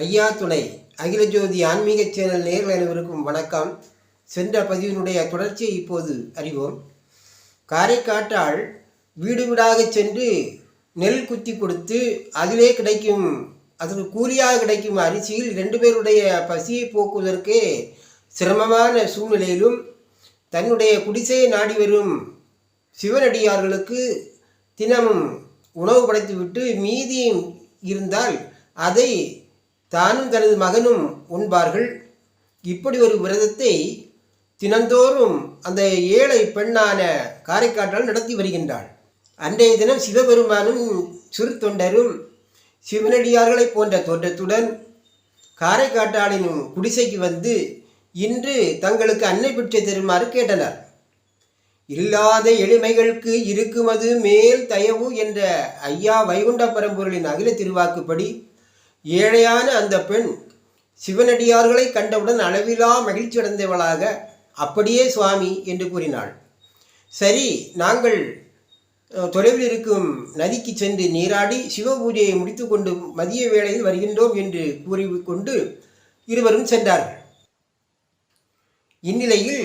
ஐயா துணை. அகில ஜோதி ஆன்மீக சேனல் நேர்கள் அனைவருக்கும் வணக்கம். சென்ற பதிவினுடைய தொடர்ச்சியை இப்போது அறிவோம். காரைக்காட்டால் வீடு வீடாக சென்று நெல் குத்தி கொடுத்து அதிலே கிடைக்கும் அதற்கு கூலியாக கிடைக்கும் அரிசியில் ரெண்டு பேருடைய பசியை போக்குவதற்கே சிரமமான சூழ்நிலையிலும் தன்னுடைய குடிசையை நாடி வரும் சிவனடியார்களுக்கு தினமும் உணவு படைத்துவிட்டு மீதியும் இருந்தால் அதை தானும் தனது மகனும் உண்பார்கள். இப்படி ஒரு விரதத்தை தினந்தோறும் அந்த ஏழை பெண்ணான காரைக்காற்றால் நடத்தி வருகின்றாள். அன்றைய தினம் சிவபெருமானும் சிறு தொண்டரும் சிவனடியார்களைப் போன்ற தோற்றத்துடன் காரைக்காட்டாளின் குடிசைக்கு வந்து இன்று தங்களுக்கு அன்னை பிட்சை தருமாறு கேட்டனர். இல்லாத எளிமைகளுக்கு இருக்குமது மேல் தயவு என்ற ஐயா வைகுண்ட பரம்பொருளின் அகில திருவாக்குப்படி ஏழையான அந்த பெண் சிவனடியார்களை கண்டவுடன் அளவிலா மகிழ்ச்சி அடைந்தவளாக அப்படியே சுவாமி என்று கூறினாள். சரி நாங்கள் தொலைவில் இருக்கும் நதிக்கு சென்று நீராடி சிவ பூஜையை முடித்துக்கொண்டு மதிய வேளையில் வருகின்றோம் என்று கூறிக்கொண்டு இருவரும் சென்றார்கள். இந்நிலையில்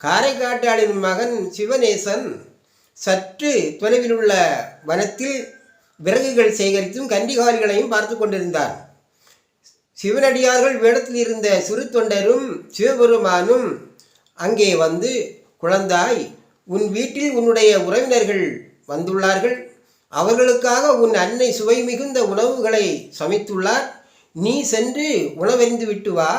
காரைக்காட்டாளின் மகன் சிவநேசன் சற்று தொலைவில் உள்ள வனத்தில் விறகுகள் சேகரித்தும் கண்டிகாலிகளையும் பார்த்து கொண்டிருந்தார். சிவனடியார்கள் வேடத்தில் இருந்த சிறு தொண்டரும் சிவபெருமானும் அங்கே வந்து குழந்தாய் உன் வீட்டில் உன்னுடைய உறவினர்கள் வந்துள்ளார்கள். அவர்களுக்காக உன் அன்னை சுவை மிகுந்த உணவுகளை சமைத்துள்ளார். நீ சென்று உணவறிந்து விட்டு வா.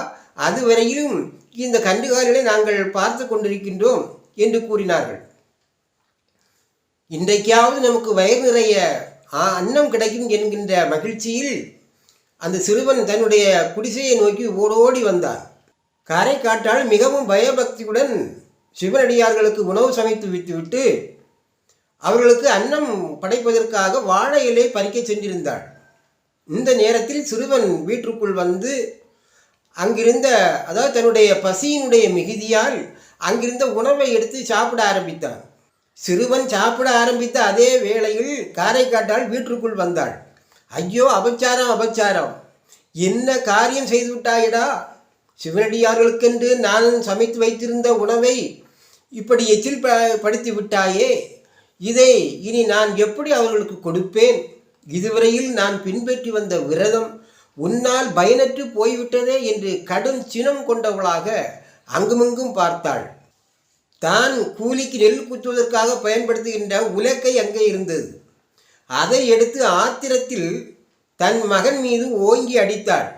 அதுவரையிலும் இந்த கண்டுகாலிகளை நாங்கள் பார்த்து கொண்டிருக்கின்றோம் என்று கூறினார்கள். இன்றைக்காவது நமக்கு வயிறு நிறைய அன்னம் கிடைக்கும் என்கின்ற மகிழ்ச்சியில் அந்த சிறுவன் தன்னுடைய குடிசையை நோக்கி ஓடோடி வந்தான். கரை காட்டால் மிகவும் பயபக்தியுடன் சிவனடியார்களுக்கு உணவு சமைத்து விட்டுவிட்டு அவர்களுக்கு அன்னம் படைப்பதற்காக வாழை இலை பறிக்கச் சென்றிருந்தாள். இந்த நேரத்தில் சிறுவன் வீட்டுக்குள் வந்து அங்கிருந்த அதாவது தன்னுடைய பசியினுடைய மிகுதியால் அங்கிருந்த உணவை எடுத்து சாப்பிட ஆரம்பித்தான். சிறுவன் சாப்பிட ஆரம்பித்த அதே வேளையில் காரைக்காட்டால் வீட்டிற்குள் வந்தாள். ஐயோ அபச்சாரம் அபச்சாரம். என்ன காரியம் செய்து விட்டாயடா சிவனடியார்களுக்கென்று நான் சமைத்து வைத்திருந்த உணவை இப்படி எச்சில் ப படுத்தி விட்டாயே. இதை இனி நான் எப்படி அவர்களுக்கு கொடுப்பேன்? இதுவரையில் நான் பின்பற்றி வந்த விரதம் உன்னால் பயனற்று போய்விட்டதே என்று கடும் சினம் கொண்டவளாக அங்குமிங்கும் பார்த்தாள். தான் கூலிக்கு நெல் குத்துவதற்காக பயன்படுத்துகின்ற உலக்கை அங்கே இருந்தது. அதை எடுத்து ஆத்திரத்தில் தன் மகன் மீது ஓங்கி அடித்தாள்.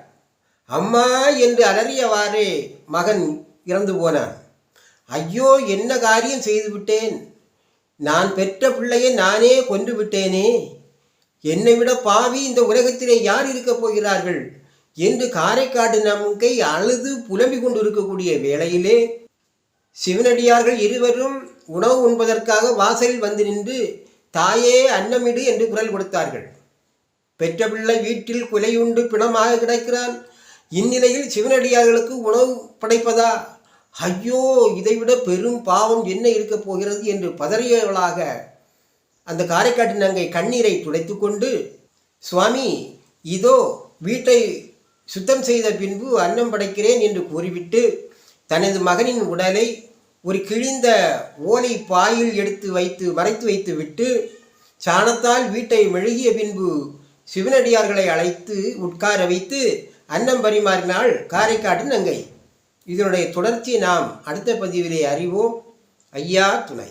அம்மா என்று அலறியவாறே மகன் இறந்து போனான். ஐயோ என்ன காரியம் செய்துவிட்டேன்? நான் பெற்ற பிள்ளையை நானே கொன்று விட்டேனே? என்னை விட பாவி இந்த உலகத்திலே யார் இருக்கப் போகிறார்கள்? என்று காரைக்காடு நம்கை அழுது புலம்பிக் கொண்டிருக்கக்கூடிய வேளையிலே சிவனடியார்கள் இருவரும் உணவு உண்பதற்காக வாசலில் வந்து நின்று தாயே அன்னமிடு என்று குரல் கொடுத்தார்கள். பெற்ற பிள்ளை வீட்டில் குலையுண்டு பிணமாக கிடக்கிறான். இந்நிலையில் சிவனடியார்களுக்கு உணவு படைப்பதா? ஐயோ இதைவிட பெரும் பாவம் என்ன இருக்கப் போகிறது? என்று பதறியவளாக அந்த காரைக்காட்டின் அங்கே கண்ணீரை துடைத்துக்கொண்டு சுவாமி இதோ வீட்டை சுத்தம் செய்த பின்பு அன்னம் படைக்கிறேன் என்று கூறிவிட்டு தனது மகனின் உடலை ஒரு கிழிந்த ஓலை பாயில் எடுத்து வைத்து மறைத்து வைத்து விட்டு சாணத்தால் வீட்டை மெழுகிய பின்பு சிவனடியார்களை அழைத்து உட்கார வைத்து அன்னம் பரிமாறினாள் காரைக்காட்டு நங்கை. இதனுடைய தொடர்ச்சியை நாம் அடுத்த பதிவிலே அறிவோம். ஐயா துணை.